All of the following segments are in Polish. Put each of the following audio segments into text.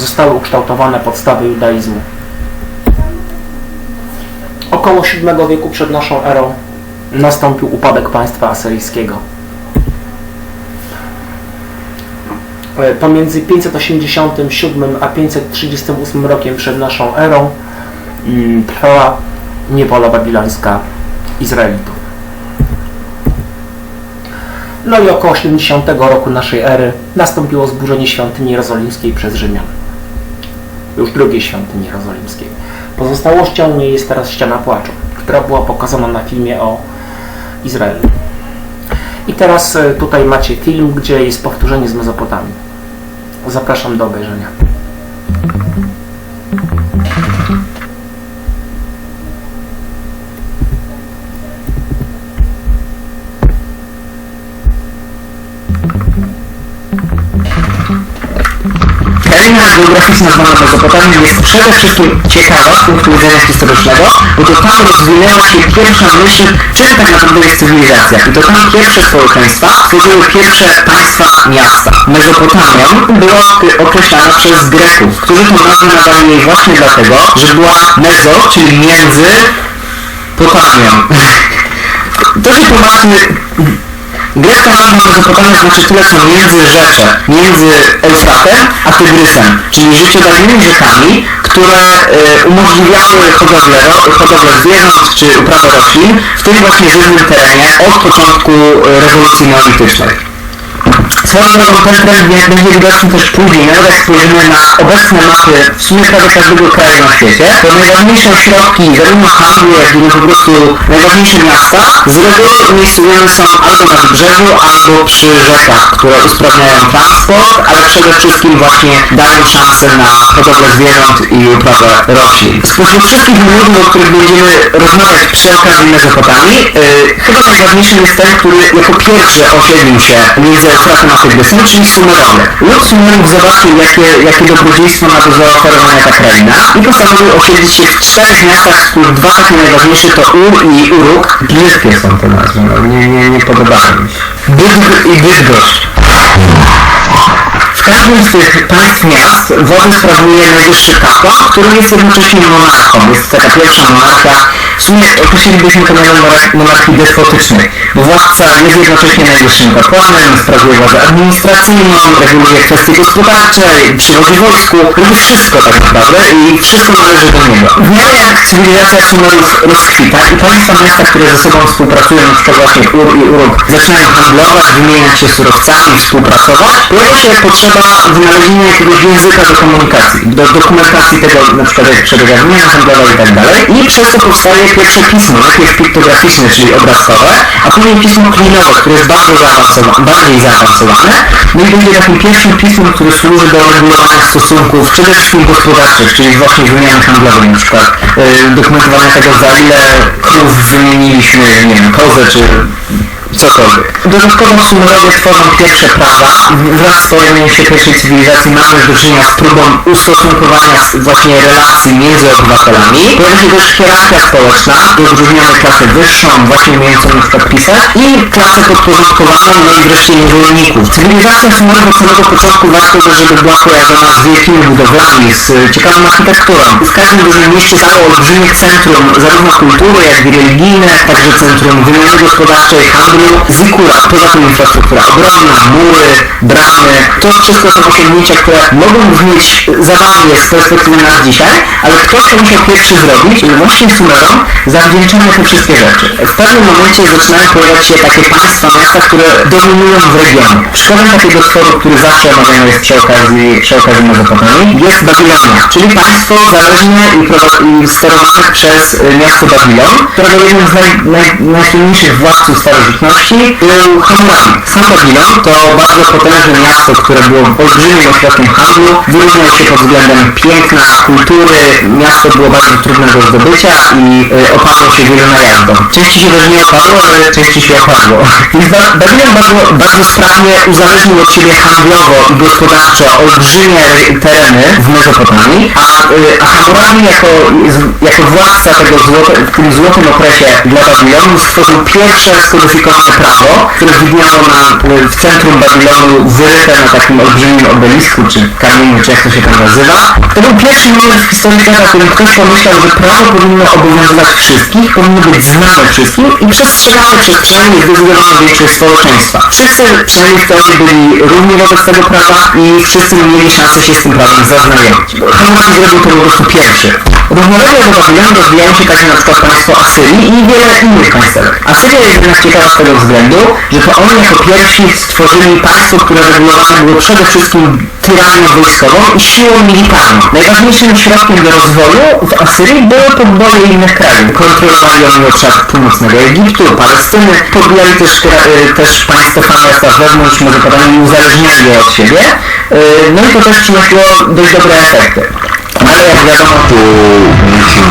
zostały ukształtowane podstawy judaizmu. Około VII wieku przed naszą erą nastąpił upadek państwa asyryjskiego. E, Pomiędzy 587 a 538 rokiem przed naszą erą mm, trwała niewola babilońska Izraelitów. No i około 70 roku naszej ery nastąpiło zburzenie świątyni jerozolimskiej przez Rzymian. Już drugiej świątyni jerozolimskiej. Pozostałością niej jest teraz ściana płaczu, która była pokazana na filmie o Izraelu. I teraz e, tutaj macie film, gdzie jest powtórzenie z Mezopotamii. Zapraszam do obejrzenia. Geograficzna zwana Mezopotamią jest przede wszystkim ciekawa z punktu widzenia historycznego, bo to tam rozwinęła się pierwsza myśl, czym tak naprawdę jest cywilizacja. I to tam pierwsze społeczeństwa tworzyły pierwsze państwa miasta. Mezopotamią była określana przez Greków, którzy tą nazwę nadali jej właśnie dlatego, że była mezo, czyli między Potamią. To się tłumaczy Grecka nazwa Mezopotamia znaczy tyle co międzyrzecze, między Eufratem a Tygrysem, czyli życiodajnymi rzekami, które e, umożliwiały hodowlę, hodowlę zwierząt czy uprawę roślin w tym właśnie żywnym terenie od początku e, rewolucji neolitycznej. Swoją drogą ten trend będzie widoczny też później, nawet jak spojrzymy na obecne mapy w sumie prawie każdego kraju na świecie, to najważniejsze ośrodki zarówno handlu, jak i po prostu najważniejsze miasta z reguły umiejscowione są albo na wybrzeżu, albo przy rzekach, które usprawniają transport, ale przede wszystkim właśnie dają szansę na hodowlę zwierząt i uprawę roślin. Spośród wszystkich ludów, o których będziemy rozmawiać przy okazji Mezopotamii, yy, chyba najważniejszym jest ten, który jako pierwszy osiedlił się między Eufratem a Tygrysem, czyli Sumerowie. Lud Sumerów zobaczył, jakie, jakie dobrodziejstwo ma do zaoferowania ta kraina i postanowił osiedlić się w czterech miastach, z których dwa takie najważniejsze to Ur i Uruk. Brzydkie są te nazwy, no, nie, nie, nie podobają mi się. Bydgr i Bydgoszcz. W każdym z tych państw miast wodę sprawuje najwyższy kapłan, który jest jednocześnie monarchą. Jest taka pierwsza monarchia. W sumie określilibyśmy to monar- monarchii despotycznej, władca jest jednocześnie najwyższym kapłanem, sprawuje władzę administracyjną, reguluje kwestie gospodarcze, przywodzi wojsku, robi wszystko tak naprawdę i wszystko należy do niego. W miarę jak cywilizacja Sumerów rozkwita i państwa miasta, które ze sobą współpracują, przykład właśnie Ur i Uruk, zaczynają handlować, wymieniać się surowcami, współpracować, pojawia się potrzeba wynalezienia jakiegoś języka do komunikacji, do dokumentacji tego, przykład jak przebiega wymiana handlowa i tak dalej. I przez to powstaje pierwsze pismo, najpierw piktograficzne, czyli obrazkowe, a później pismo klinowe, które jest bardzo zaawansowane, bardziej zaawansowane. No i będzie takim pierwszym pismem, które służy do regulowania stosunków przede wszystkim gospodarczych, czyli właśnie wymiany handlowej, na przykład yy, dokumentowania tego, za ile krów wymieniliśmy, nie wiem, kozę czy cokolwiek. Dodatkowo Sumerowie tworzą pierwsze prawa. Wraz z pojawieniem się pierwszej cywilizacji mamy do czynienia z próbą ustosunkowania właśnie relacji między obywatelami. Pojawia się też hierarchia społeczna, odróżniamy klasę wyższą, właśnie na przykład pisać i klasę podporządkowaną, no i wreszcie niewolników. Cywilizacja Sumerów od samego początku warto, żeby była kojarzona z wielkimi budowlami, z ciekawą architekturą. W każdym dużym mieście stało olbrzymie centrum zarówno kultury, jak i religijne, także centrum wymiany gospodarczej, handlu, Zikura, poza tym infrastruktura ogromna, mury, bramy, to wszystko są osiągnięcia, które mogą brzmieć zabawnie z perspektywy nas dzisiaj, ale ktoś to musiał pierwszy zrobić i właśnie Sumerom zawdzięczamy te wszystkie rzeczy. W pewnym momencie zaczynają pojawiać się takie państwa, miasta, które dominują w regionie. Przykładem takiego stworu, który zawsze omawiany jest przy okazji, przy okazji Mezopotamii, jest Babilonia, czyli państwo zależne i, i sterowane przez y, miasto Babilon, którego jednym z naj, naj, najsłynniejszych władców starożytności był Hammurabi. Sam Babilon to bardzo potężne miasto, które było olbrzymim ośrodkiem handlu, wyróżniał się pod względem piękna, kultury, miasto było bardzo trudne do zdobycia i y, opadło się wielu najazdom. Części się też nie opadło, ale części się opadło. Więc Ba- Babilon bardzo, bardzo sprawnie uzależnił od siebie handlowo i gospodarczo olbrzymie tereny w Mezopotamii, a, y, a Hammurabi jako, jako władca tego złote, w tym złotym okresie dla Babilonu stworzył pierwsze skodyfikowane prawo, które widniało na, w centrum Babilonu wyryte na takim olbrzymim obelisku, czy kamieniu, czy jak to się tam nazywa. To był pierwszy moment w historii świata, w którym ktoś pomyślał, że prawo powinno obowiązywać wszystkich, powinno być znane wszystkim i przestrzegane przez przynajmniej zdecydowaną większość społeczeństwa. Wszyscy, przynajmniej w teorii, byli równi wobec tego prawa i wszyscy mieli szansę się z tym prawem zaznajomić. Hammurabi zrobił to po prostu pierwszy. Równolegle do Babilonu rozwijało się przykład państwo Asyrii i wiele innych państwek. Asyria jest jednak ciekawa z tego względu, że to oni jako pierwsi stworzyli państwo, które regulowane było przede wszystkim tyranią wojskową i siłą militarną. Najważniejszym środkiem do rozwoju w Asyrii były podboje innych krajów. Kontrolowali oni obszar północnego Egiptu, Palestyny, podbijali też, y, też państwo miasta wewnątrz Mezopotamii i uzależniali je od siebie. Y, No i to też przynosiło dość dobre efekty. Ale jak wiadomo, to niczym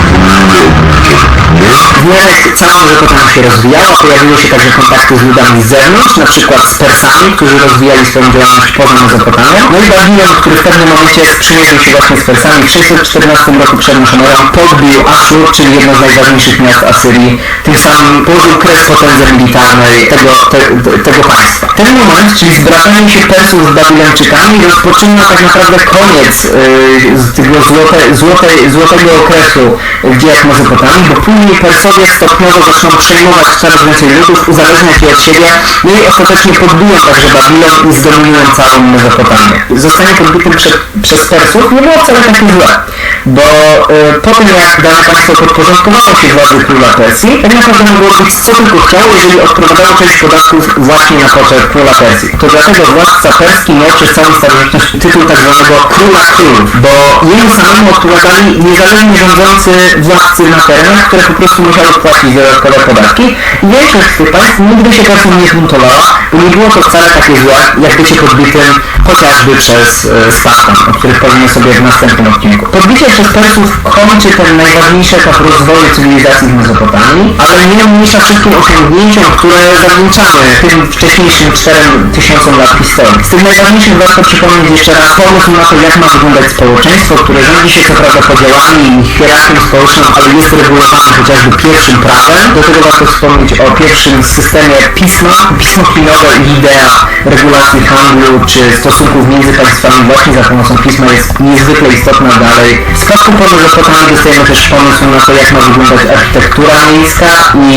nie w miarę cała Mezopotamia się rozwijała, pojawiły się także kontakty z ludami z zewnątrz, na przykład z Persami, którzy rozwijali swoją działalność poza Mezopotamią. No i Babilon, który w pewnym momencie sprzymierzył się właśnie z Persami, w 614 roku przed naszą erą podbił Aszur, czyli jedno z najważniejszych miast Asyrii, tym samym położył kres potędze militarnej tego, te, tego państwa. Ten moment, czyli zbratanie się Persów z Babilończykami, rozpoczyna tak naprawdę koniec yy, tego złote, złote, złotego okresu w dziejach Mezopotamii, bo później Persowie stopniowo zaczną przejmować coraz więcej ludów, uzależniać je od siebie, no i ostatecznie podbiją także Babilon i zdominują całą Mezopotamię. Zostanie podbitym prze, przez Persów nie było wcale takie złe, bo y, po tym jak dane państwo podporządkowało się władzy króla Persji, tak naprawdę mogło robić co tylko chciało, jeżeli odprowadzało część podatków właśnie na poczet króla Persji. To dlatego władca perski miał przez całą starożytność tytuł tak zwanego króla królów, bo jemu samemu odpowiadali niezależnie rządzący władcy na terenach, które po prostu musiały płacić dodatkowe podatki i większość z tych państw nigdy się Persją nie zbuntowała, bo nie było to wcale takie złe, jak bycie podbitym chociażby przez e, Spartan, o których powiemy sobie w następnym odcinku. Podbicie przez Persów kończy ten najważniejszy etap rozwoju cywilizacji w Mezopotamii, ale nie mniejsza wszystkim osiągnięciom, które zawdzięczamy tym wcześniejszym 4000 lat historii. Z tych najważniejszych warto przypomnieć jeszcze raz pomysł na to, jak ma wyglądać społeczeństwo, które rządzi się co prawda podziałami i hierarchią społeczną, ale jest regulowane chociażby pierwszym prawem. Do tego warto wspomnieć o pierwszym systemie pisma, pismo chwiliowe i idea regulacji handlu czy stosunków między państwami właśnie za pomocą pisma jest niezwykle istotna dalej. W spadku po Mezopotamii dostajemy też pomysł na to, jak ma wyglądać architektura miejska i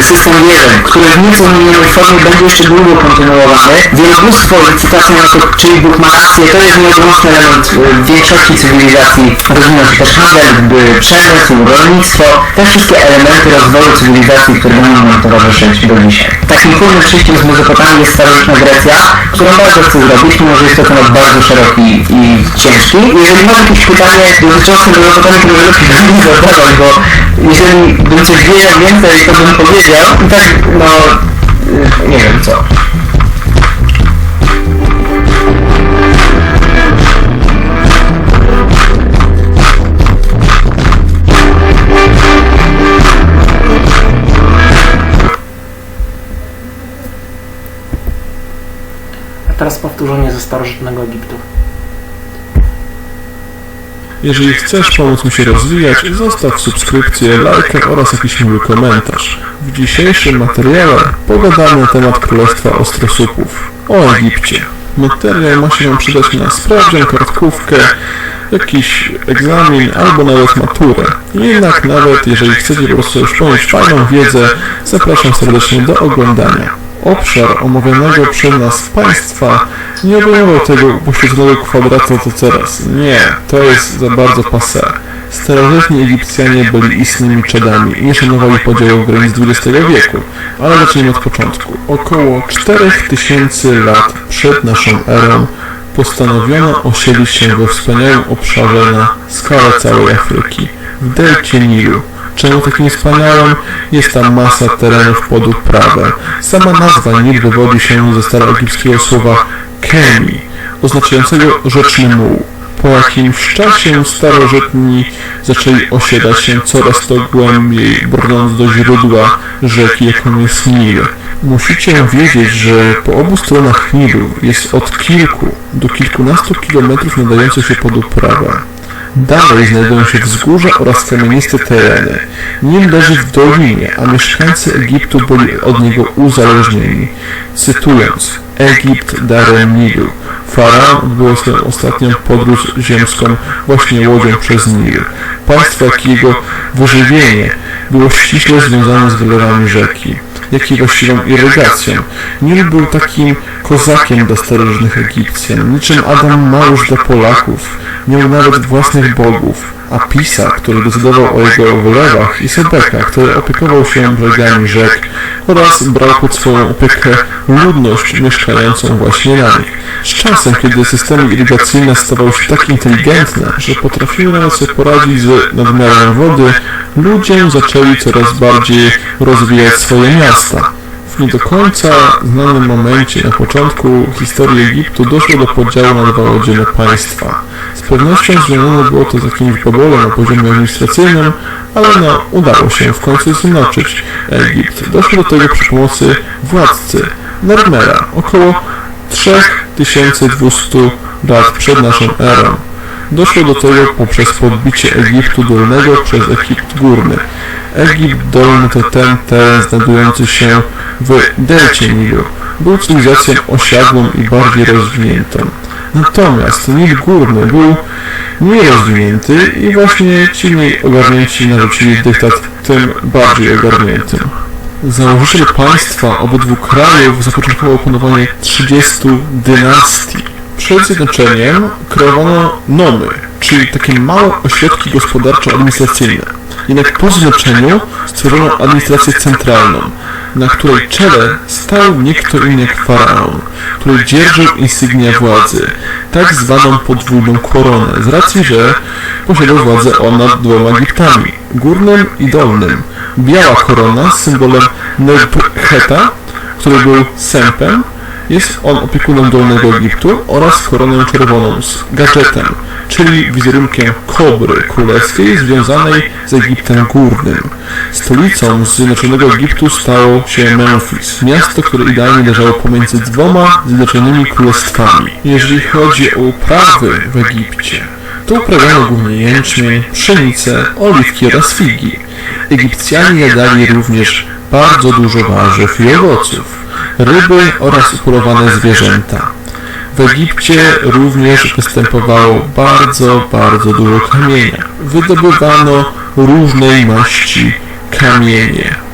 y, system wierzeń, który w nieco zmienionej formie będzie jeszcze długo kontynuowany. Wielobóstwo i cytacja na to, czyli Bóg ma rację, to jest nieodłączny element y, większości cywilizacji. Rozwinął się też handel, y, przemysł, rolnictwo, te wszystkie elementy rozwoju cywilizacji, które będą nam towarzyszyć do dzisiaj. Takim płynnym przejściem z Mezopotamii jest starożytna Grecja, którą bardzo chcę zrobić, mimo że jest to temat bardzo szeroki i ciężki. Jeżeli masz jakieś pytanie Mezopotamii, to lepiej bym nie zadawać, bo jeżeli bym coś wiedział więcej, to bym powiedział. I tak, no, y, nie wiem co. A teraz powtórzenie ze starożytnego Egiptu. Jeżeli chcesz pomóc mi się rozwijać, zostaw subskrypcję, lajkę oraz jakiś miły komentarz. W dzisiejszym materiale pogadamy na temat Królestwa Ostrosupów, o Egipcie. Materiał ma się Wam przydać na sprawdzian, kartkówkę, jakiś egzamin albo nawet maturę. Jednak nawet jeżeli chcecie po prostu ponieść fajną wiedzę, zapraszam serdecznie do oglądania. Obszar omawianego przez nas państwa nie obejmował tego poświęconego kwadratu to teraz. Nie, to jest za bardzo passé. Starożytni Egipcjanie byli istnymi czadami i nie szanowali podziału granic XX wieku, ale zacznijmy od początku. Około 4000 lat przed naszą erą postanowiono osiedlić się we wspaniałym obszarze na skalę całej Afryki, w delcie Nilu. Czemu takim wspaniałym? Jest tam masa terenów pod uprawę. Sama nazwa Nil wywodzi się ze staroegipskiego słowa kemi, oznaczającego rzeczny muł. Po jakimś czasie starożytni zaczęli osiedlać się coraz to głębiej, brnąc do źródła rzeki, jaką jest Nil. Musicie wiedzieć, że po obu stronach Nilu jest od kilku do kilkunastu kilometrów nadających się pod uprawę. Dalej znajdują się wzgórza oraz kamieniste tereny. Nil leży w dolinie, a mieszkańcy Egiptu byli od niego uzależnieni. Cytując, Egipt darem Nilu. Faraon odbył swoją ostatnią podróż ziemską właśnie łodzią przez Nil. Państwo, jak jego wyżywienie było ściśle związane z wylewami rzeki, jak i właściwą irygacją. Nil był takim kozakiem dla starożytnych Egipcjan, niczym Adam Małysz dla Polaków. Miał nawet własnych bogów. A Pisa, który decydował o jego wylewach i Sebeka, który opiekował się brzegami rzek oraz brał pod swoją opiekę ludność mieszkającą właśnie na nich. Z czasem, kiedy systemy irygacyjne stawały się tak inteligentne, że potrafiły nawet sobie poradzić z nadmiarem wody, ludzie zaczęli coraz bardziej rozwijać swoje miasta. W nie do końca znanym momencie na początku historii Egiptu doszło do podziału na dwa oddzielne państwa. Z pewnością związane było to z jakimś pobolem na poziomie administracyjnym, ale no, udało się w końcu zjednoczyć Egipt. Doszło do tego przy pomocy władcy Nermera około 3200 lat przed naszą erą. Doszło do tego poprzez podbicie Egiptu Dolnego przez Egipt Górny. Egipt Dolny to ten teren znajdujący się w delcie Nilu. Był cywilizacją osiadłą i bardziej rozwiniętą. Natomiast Nil Górny był mniej rozwinięty i właśnie ci mniej ogarnięci narzucili dyktat tym bardziej ogarniętym. Założyciel państwa obydwu krajów zapoczątkował panowanie 30 dynastii. Przed zjednoczeniem kreowano nomy, czyli takie małe ośrodki gospodarczo-administracyjne. Jednak po zjednoczeniu stworzono administrację centralną, na której czele stał nie kto inny jak faraon, który dzierżył insygnia władzy, tak zwaną podwójną koronę, z racji, że posiadał władzę on nad dwoma Egiptami, górnym i dolnym. Biała korona z symbolem Nebheta, który był sępem, jest on opiekunem Dolnego Egiptu oraz koroną czerwoną z gadżetem, czyli wizerunkiem kobry królewskiej związanej z Egiptem Górnym. Stolicą Zjednoczonego Egiptu stało się Memphis, miasto, które idealnie leżało pomiędzy dwoma zjednoczonymi królestwami. Jeżeli chodzi o uprawy w Egipcie, to uprawiano głównie jęczmień, pszenicę, oliwki oraz figi. Egipcjanie jadali również bardzo dużo warzyw i owoców ryby oraz upolowane zwierzęta. W Egipcie również występowało bardzo, bardzo dużo kamienia. Wydobywano różnej maści kamienie.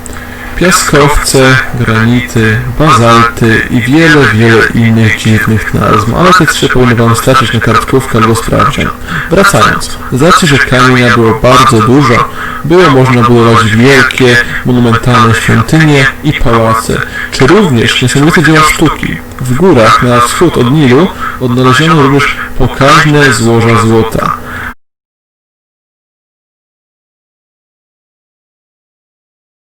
Piaskowce, granity, bazalty i wiele, wiele innych dziwnych nazw, ale te trzy powinny Wam starczyć na kartkówkę albo sprawdzian. Wracając, z racji, że kamienia było bardzo dużo, było można budować wielkie, monumentalne świątynie i pałace, czy również niesamowite dzieła sztuki. W górach na wschód od Nilu odnaleziono również pokaźne złoża złota.